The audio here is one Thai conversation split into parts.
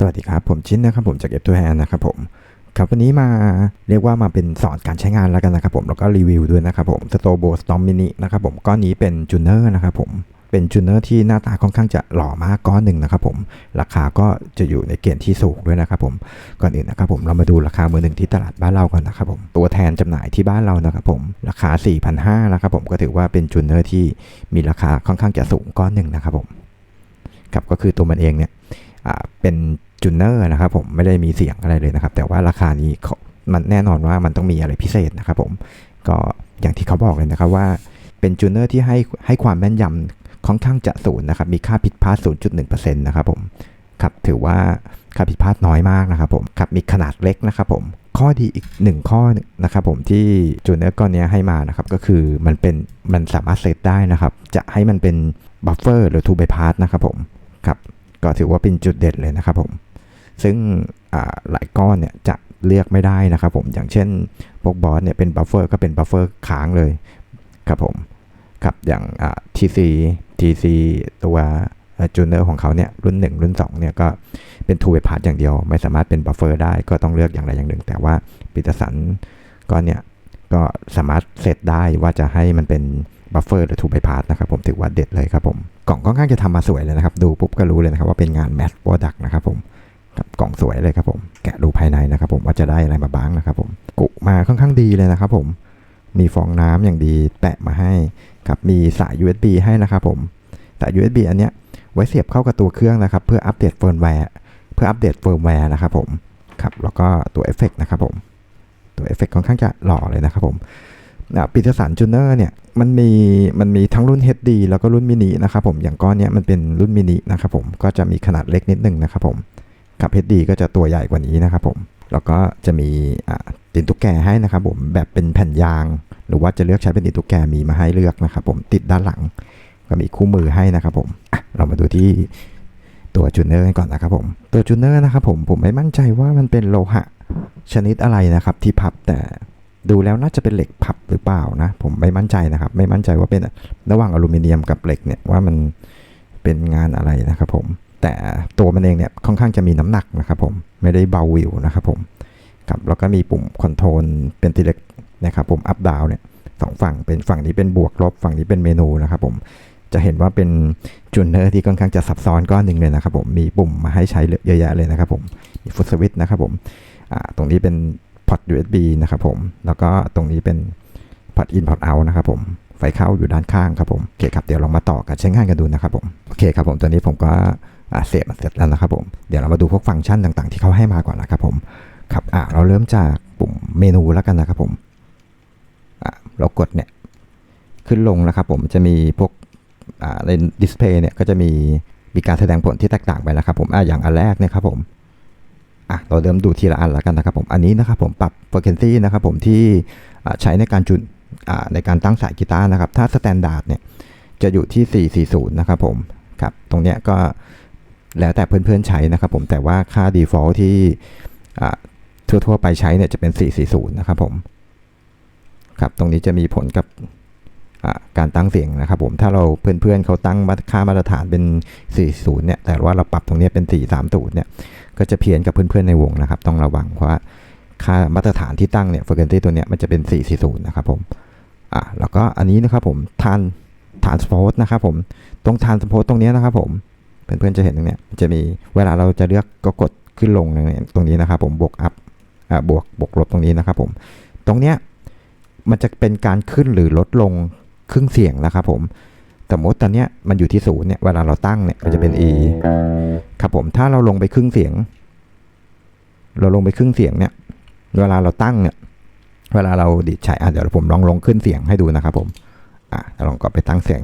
สวัสดีครับ ผมชิ้นนะครับผมจากเอฟทูแฮนนะครับผมครับวันนี้มาเรียกว่ามาเป็นสอนการใช้งานแล้วกันนะครับผมแล้วก็รีวิวด้วยนะครับผมสโตโบสตอมมินินะครับผมก้อนนี้เป็นจูเนอร์นะครับผมเป็นจูเนอร์ที่หน้าตาค่อนข้างจะหล่อมากก้อนหนึ่งนะครับผมราคาก็จะอยู่ในเกณฑ์ที่สูงด้วยนะครับผมก่อนอื่นนะครับผมเรามาดูราคามือหนึ่งที่ตลาดบ้านเราก่อนนะครับผมตัวแทนจำหน่ายที่บ้านเรานะครับผมราคา 4,500นะครับผมก็ถือว่าเป็นจูเนอร์ที่มีราคาค่อนข้างจะสูงก้อนหนึ่งนะครับผมครับก็คือตัวมันเองเนี่ยเป็น จูเนอร์นะครับผมไม่ได้มีเสียงอะไรเลยนะครับ แต่ว่าราคานี้มันแน่นอนว่ามันต้องมีอะไรพิเศษนะครับผมก็อย่างที่เขาบอกเลยนะครับว่าเป็นจูเนอร์ที่ให้ให้ความแม่นยำค่อนข้างจะศูนย์นะครับ มีค่าผิดพลาด 0.1%นะครับผมครับถือว่าค่าผิดพลาดน้อยมากนะครับผมครับมีขนาดเล็กนะครับผมข้อดีอีกหนึ่งข้อนะครับผมที่จูเนอร์ก้อนนี้ให้มานะครับก็คือมันเป็นมันสามารถเซตได้นะครับ จะให้มันเป็นบัฟเฟอร์หรือทูบ y พา s นะครับผมครับก็ถือว่าเป็นจุดเด่นเลยนะครับผม ซึ่งหลายก้อนเนี่ยจะเลือกไม่ได้นะครับผมอย่างเช่นพวกบอสเนี่ยเป็นบัฟเฟอร์ก็เป็นบัฟเฟอร์ค้างเลยครับผมครับอย่าง TC TC ตัวจูเนอร์ของเขาเนี่ยรุ่น 1 รุ่น2เนี่ยก็เป็นทูเวพาร์อย่างเดียว ไม่สามารถเป็นบัฟเฟอร์ได้ก็ต้องเลือกอย่างใดอย่างหนึ่ง แต่ว่าปิตสันก็เนี่ยก็สามารถเซตได้ว่าจะให้มันเป็นบัฟเฟอร์หรือทูไบพาร์นะครับผมถือว่าเด็ดเลยครับผม กล่องค่อนข้างจะทำมาสวยเลยนะครับ ดูปุ๊บก็รู้เลยนะครับว่าเป็นงานแมสโปรดักต์นะครับผม กล่องสวยเลยครับผม แกะดูภายในนะครับผมว่าจะได้อะไรมาบ้างนะครับผมกุมาค่อนข้างดีเลยนะครับผมมีฟองน้ำอย่างดีแปะมาให้ครับมีสาย USB ให้นะครับผมสาย USB อันเนี้ยไว้เสียบเข้ากับตัวเครื่องนะครับ เพื่ออัปเดตเฟิร์มแวร์เพื่ออัปเดตเฟิร์มแวร์นะครับผมครับแล้วก็ตัวเอฟเฟกนะครับผมตัวเอฟเฟกค่อนข้างจะหล่อเลยนะครับผมปีเตอร์สันจูเนอร์เนี่ยมันมีมันมีทั้งรุ่น HD แล้วก็รุ่นมินินะครับผมอย่างก้อนเนี้ยมันเป็นรุ่นมินินะครับผมก็จะมีขนาดเล็กนิดนึงนะครับผม กับ HD ก็จะตัวใหญ่กว่านี้นะครับผม แล้วก็จะมีตินตุ๊กแกให้นะครับผมแบบเป็นแผ่นยาง หรือว่าจะเลือกใช้เป็นตินตุ๊กแกมีมาให้เลือกนะครับผมติดด้านหลัง ก็มีคู่มือให้นะครับผมเรามาดูที่ตัวจูเนอร์ก่อนนะครับผม ตัวจูเนอร์นะครับผมผมไม่มั่นใจว่ามันเป็นโลหะชนิดอะไรนะครับที่พับแต่ดูแล้วน่าจะเป็นเหล็กพับหรือเปล่านะผมไม่มั่นใจนะครับ ไม่มั่นใจว่าเป็นระหว่างอลูมิเนียมกับเหล็กเนี่ยว่ามันเป็นงานอะไรนะครับผม แต่ตัวมันเองเนี่ยค่อนข้างจะมีน้ำหนักนะครับผมไม่ได้เบาวิวนะครับผมครับแล้วก็มีปุ่มคอนโทรลเป็นทีเล็กนะครับผมอัพดาวเนี่ยสองฝั่งเป็นฝั่งนี้เป็นบวกลบ ฝั่งนี้เป็นเมนูนะครับผมจะเห็นว่าเป็นจูเนอร์ที่ค่อนข้างจะซับซ้อนก้อนหนึ่งเลยนะครับผมมีปุ่มมาให้ใช้เยอะแยะเลยนะครับผมมีฟุตสวิตนะครับผมตรงนี้เป็นพอร์ต USB นะครับผมแล้วก็ตรงนี้เป็นพอร์ตอินพอร์ตเอานะครับผมไฟเข้าอยู่ด้านข้างครับผมโอเคครับเดี๋ยวลองมาต่อกันใช้งานกันดูนะครับผมโอเคครับผมตัวนี้ผมก็ เสียบมาเสร็จแล้วนะครับผม เดี๋ยวเรามาดูพวกฟังก์ชันต่างๆ ที่เขาให้มาก่อนนะครับผม ครับอ่าเราเริ่มจากปุ่มเมนูแล้วกันนะครับผมอ่าเรากดเนี่ยขึ้นลงนะครับผมจะมีพวกอ่าในดิสเพย์เนี่ยก็จะมีมีการแสดงผลที่แตกต่างไปนะครับผมอ่าอย่างอันแรกเนี่ยครับผมอะเราเริ่มดูทีละอันแล้วกันนะครับผม อันนี้นะครับผมปรับ frequency นะครับผมที่ใช้ในการจุดในการตั้งสายกีตาร์นะครับ ถ้าสแตนดาร์ดเนี่ยจะอยู่ที่ 440 นะครับผม ครับ ตรงเนี้ยก็ แล้วแต่เพื่อนๆใช้นะครับผมแต่ว่าค่า default ที่ทั่วๆไปใช้เนี่ยจะเป็น 440 นะครับผมครับตรงนี้จะมีผลกับการตั้งเสียงนะครับผมถ้าเราเพื่อนๆเขาตั้งค่ามาตรฐานเป็น 40 เนี่ยแต่ว่าเราปรับตรงนี้เป็น 430 เนี่ยก็จะเพี้ยนกับเพื่อนๆในวงนะครับ ต้องระวังเพราะว่าค่ามาตรฐานที่ตั้งเนี่ย frequency ตัวเนี้ยมันจะเป็น 440 นะครับผมอะแล้วก็อันนี้นะครับผมทานฐานสปอร์ตนะครับผมตรงฐานสปอร์ตตรงนี้นะครับผม เพื่อนๆจะเห็นตรงเนี้ยจะมีเวลาเราจะเลือกก็กดขึ้นลงตรงนี้นะครับผมบวกอัพอ่าบวกบวกลบตรงนี้นะครับผมตรงเนี้ยมันจะเป็นการขึ้นหรือลดลงครึ่งเสียงนะครับผมสมมติตอนเนี้ยมันอยู่ที่ศูนย์เนี่ยเวลาเราตั้งเนี่ยก็จะเป็น e ครับผมถ้าเราลงไปครึ่งเสียง เราลงไปครึ่งเสียงเนี่ยเวลาเราตั้งเนี่ยเวลาเราดิดใช้อะเดี๋ยวผมลองลงขึ้นเสียงให้ดูนะครับผมอะลองก็ไปตั้งเสียง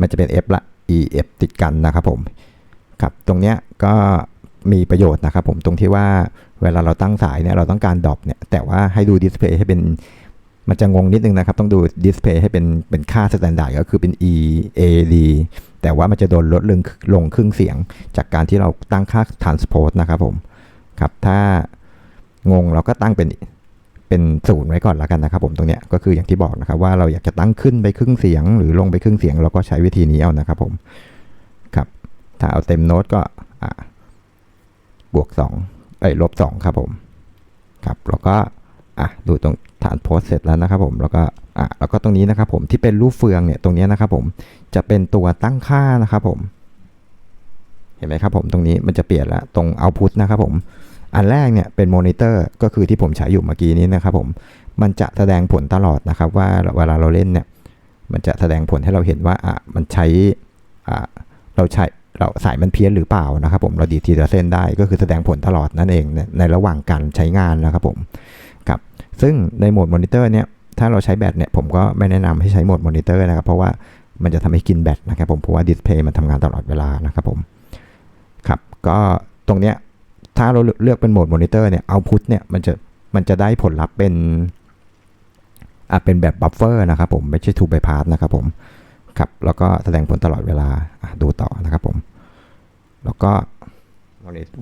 มันจะเป็น f ละ e f ติดกันนะครับผมครับตรงเนี้ยก็มีประโยชน์นะครับผมตรงที่ว่าเวลาเราตั้งสายเนี่ยเราต้องการดรอปเนี่ยแต่ว่าให้ดูดิสเพย์ให้เป็นมันจะงงนิดนึงนะครับ ต้องดูดิสเพย์ให้เป็นเป็นค่าสแตนดาร์ดก็คือเป็น E A D แต่ว่ามันจะโดนลดลงลงครึ่งเสียง จากการที่เราตั้งค่า transpose นะครับผมครับถ้างงเราก็ตั้งเป็น เป็นศูนย์ไว้ก่อนแล้วกันนะครับผมตรงเนี้ยก็คืออย่างที่บอกนะครับว่าเราอยากจะตั้งขึ้นไปครึ่งเสียง หรือลงไปครึ่งเสียง เราก็ใช้วิธีนี้เอานะครับผมครับถ้าเอาเต็มโน้ตก็บวก2เอ้ยลบ2ครับผมครับแล้วก็อะดูตรงฐานโพสเสร็จแล้วนะครับผมแล้วก็อะแล้วก็ตรงนี้นะครับผมที่เป็นรูปเฟืองเนี่ยตรงนี้นะครับผมจะเป็นตัวตั้งค่านะครับผม เห็นไหมครับผมตรงนี้มันจะเปลี่ยนแล้วตรง output นะครับผม อันแรกเนี่ยเป็นมอนิเตอร์ก็คือที่ผมใช้อยู่เมื่อกี้นี้นะครับผม มันจะแสดงผลตลอดนะครับว่าเวลาเราเล่นเนี่ย มันจะแสดงผลให้เราเห็นว่าอะมันใช้อะเราใช้เราสายมันเพี้ยนหรือเปล่านะครับผมเราดีดทีละเส้นได้ก็คือแสดงผลตลอดนั่นเองในในระหว่างการใช้งานนะครับผมครับซึ่งในโหมดมอนิเตอร์เนี่ยถ้าเราใช้แบตเนี่ยผมก็ไม่แนะนำให้ใช้โหมดมอนิเตอร์นะครับ เพราะว่ามันจะทำให้กินแบตนะครับผมเพราะว่าดิสเพย์มันทำงานตลอดเวลานะครับผมครับก็ตรงเนี้ย ถ้าเราเลือกเป็นโหมดมอนิเตอร์เนี่ยเอาพุทเนี่ยมันจะมันจะได้ผลลัพธ์เป็นอะเป็นแบบบัฟเฟอร์นะครับผมไม่ใช่ทูบ y พาสนะครับผมครับแล้วก็แสดงผลตลอดเวลาอะดูต่อนะครับผม แล้วก็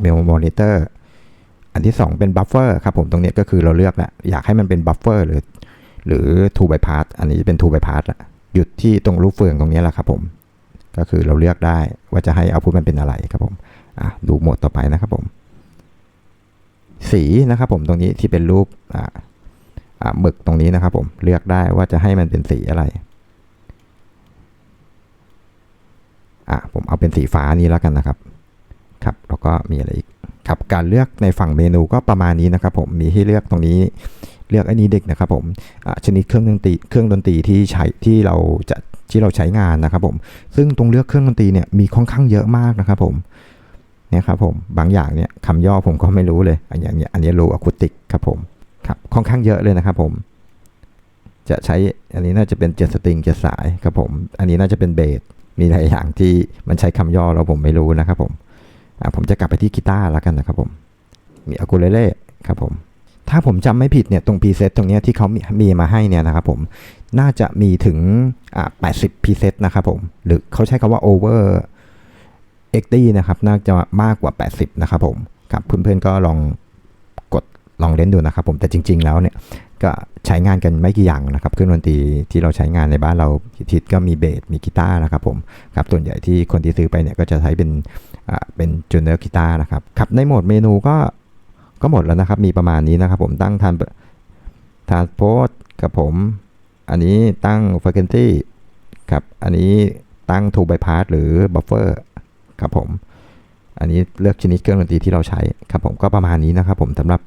เมลมอนิเตอร์อันที่ 2 เป็นบัฟเฟอร์ครับผมตรงนี้ก็คือเราเลือกแล้วอยากให้มันเป็นบัฟเฟอร์หรือหรือทูบ y พาสอันนี้เป็นทูบ y พาสละหยุดที่ตรงรูปเฟืองตรงนี้แหละครับผม ก็คือเราเลือกได้ว่าจะให้เอาพุทมันเป็นอะไรครับผมอะดูโหมดต่อไปนะครับผม สีนะครับผมตรงนี้ที่เป็นรูปอ่าหมึกตรงนี้นะครับผมเลือกได้ว่าจะให้มันเป็นสีอะไรอะผมเอาเป็นสีฟ้านี้แล้วกันนะครับครับแล้วก็มีอะไรอีกครับการเลือกในฝั่งเมนูก็ประมาณนี้นะครับผมมีให้เลือกตรงนี้เลือกอันนี้เด็กนะครับผมชนิดเครื่องดนตรีเครื่องดนตรีที่ใช้ที่เราจะที่เราใช้งานนะครับผมซึ่งตรงเลือกเครื่องดนตรีเนี่ยมีค่อนข้างเยอะมากนะครับผม เนี่ยครับผมบางอย่างเนี่ยคำย่อผมก็ไม่รู้เลยอันอย่างเนี้ยอันนี้โลอะคูติกครับผมครับค่อนข้างเยอะเลยนะครับผมจะใช้อันนี้น่าจะเป็นเจ็ดสตริงเจ็ดสายครับผม อันนี้น่าจะเป็นเบสมีหลายอย่างที่มันใช้คำย่อแล้วผมไม่รู้นะครับผมอ่าผมจะกลับไปที่กีตาร์แล้วกันนะครับผม มีอะคูเลเล่ครับผม ถ้าผมจำไม่ผิดเนี่ยตรงพรีเซตตรงเนี้ยที่เขามีมีมาให้เนี่ยนะครับผมน่าจะมีถึงอ่า80พรีเซตนะครับผม หรือเขาใช้คำว่า over เอ็ก ตี้นะครับน่าจะมากกว่า 80 นะครับผมครับเพื่อนๆก็ลองกดลองเล่นดูนะครับผมแต่จริง ๆ แล้วเนี่ยก็ใช้งานกันไม่กี่อย่างนะครับเครื่องดนตรีที่เราใช้งานในบ้านเราทิศก็มีเบสมีกีตาร์นะครับผมครับส่วนใหญ่ที่คนที่ซื้อไปเนี่ยก็จะใช้เป็นอ่าเป็นจูเนอร์กีตาร์นะครับครับในโหมดเมนูก็ก็หมดแล้วนะครับ มีประมาณนี้นะครับผมตั้งทันทานโพสกับผม อันนี้ตั้ง frequency ครับอันนี้ตั้ง to bypass หรือ buffer ครับผม อันนี้เลือกชนิดเครื่องดนตรีที่เราใช้ครับผมก็ประมาณนี้นะครับผมสำหรับ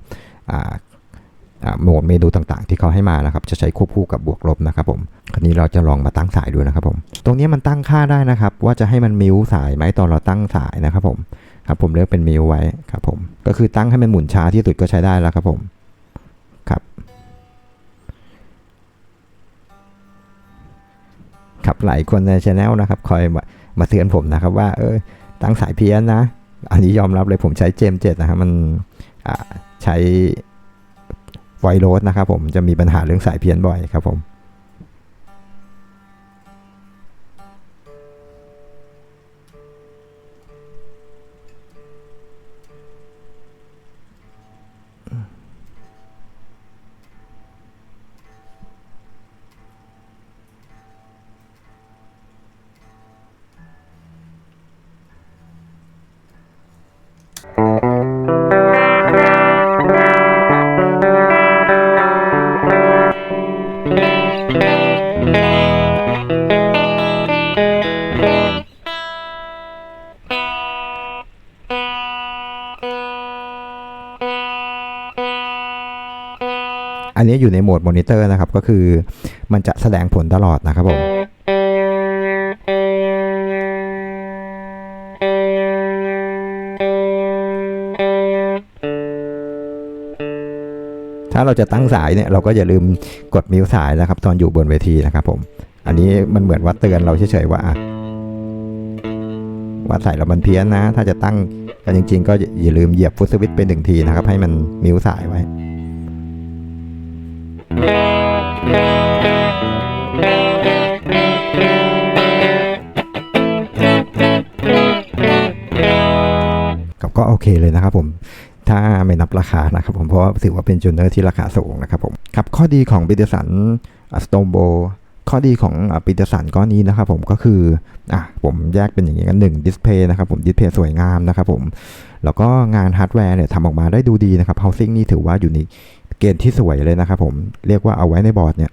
โหมดเมนูต่างๆ ที่เขาให้มานะครับ จะใช้ควบคู่กับบวกลบนะครับผม คราวนี้เราจะลองมาตั้งสายดูนะครับผม ตรงนี้มันตั้งค่าได้นะครับ ว่าจะให้มันมิวสายไหมตอนเราตั้งสายนะครับผมครับผมเลือกเป็นมิวไว้ครับผม ก็คือตั้งให้มันหมุนช้าที่สุดก็ใช้ได้แล้วครับผมครับครับหลายคนในช anel นะครับ คอยมามาเตือนผมนะครับว่าเออ ตั้งสายเพี้ยนนะ อันนี้ยอมรับเลยผมใช้เจมเจ็ดนะครับมันใช้ไวโรสนะครับผมจะมีปัญหาเรื่องสายเพี้ยนบ่อยครับผม อยู่ในโหมดมอนิเตอร์นะครับ ก็คือมันจะแสดงผลตลอดนะครับผมถ้าเราจะตั้งสายเนี่ยเราก็อย่าลืมกดมิวสายนะครับ ตอนอยู่บนเวทีนะครับผม อันนี้มันเหมือนว่าเตือนเราเฉยๆว่าว่าสายเรามันเพี้ยนนะ ถ้าจะตั้งกันจริง ๆ ก็อย่าลืมเหยียบฟุตสวิตช์ไปหนึ่งทีนะครับ ให้มันมิวสายไว้ เคเลยนะครับผมถ้าไม่นับราคานะครับผมเพราะว่าถือว่าเป็นจูเนอร์ที่ราคาสูงนะครับผมครับข้อดีของบิดสันสโตมโบข้อดีของปีเตอร์สันก้อนนี้นะครับผมก็คืออะผมแยกเป็นอย่างนี้กันหนึ่งดิสเพย์นะครับผมดิสเพย์สวยงามนะครับผมแล้วก็งานฮาร์ดแวร์เนี่ยทำออกมาได้ดูดีนะครับ housing นี่ถือว่าอยู่ในเกณฑ์ที่สวยเลยนะครับผมเรียกว่าเอาไว้ในบอร์ดเนี่ย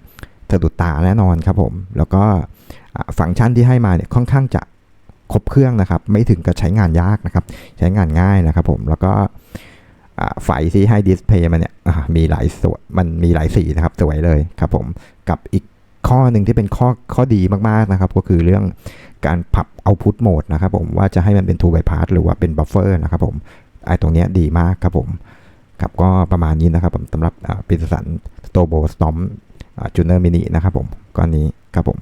สะดุดตาแน่นอนครับผมแล้วก็อะฟังก์ชันที่ให้มาเนี่ยค่อนข้างจะ ครบเครื่องนะครับ ไม่ถึงกับใช้งานยากนะครับ ใช้งานง่ายนะครับผมแล้วก็อะไฟที่ให้ดิสเพย์มาเนี่ยมีหลายสวยมันมีหลายสีนะครับสวยเลยครับผมกับอีกข้อหนึ่งที่เป็นข้อข้อดีมากๆนะครับ ก็คือเรื่องการปรับ output mode นะครับผมว่าจะให้มันเป็น two bypass หรือว่าเป็น buffer นะครับผมไอ้ตรงเนี้ยดีมากครับผมครับก็ประมาณนี้นะครับผมสำหรับปิตสันโตโบสตอมจูเนอร์มินินะครับผมก้อนนี้ครับผม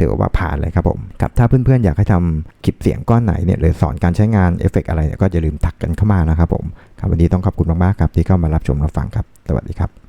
ถือว่าผ่านเลยครับผมครับถ้าเพื่อนๆอยากให้ทำคลิปเสียงก้อนไหนเนี่ยหรือสอนการใช้งานเอฟเฟกอะไรเนี่ยก็อย่าลืมทักกันเข้ามานะครับผมครับวันนี้ต้องขอบคุณมากๆครับที่เข้ามารับชมรับฟังครับ สวัสดีครับ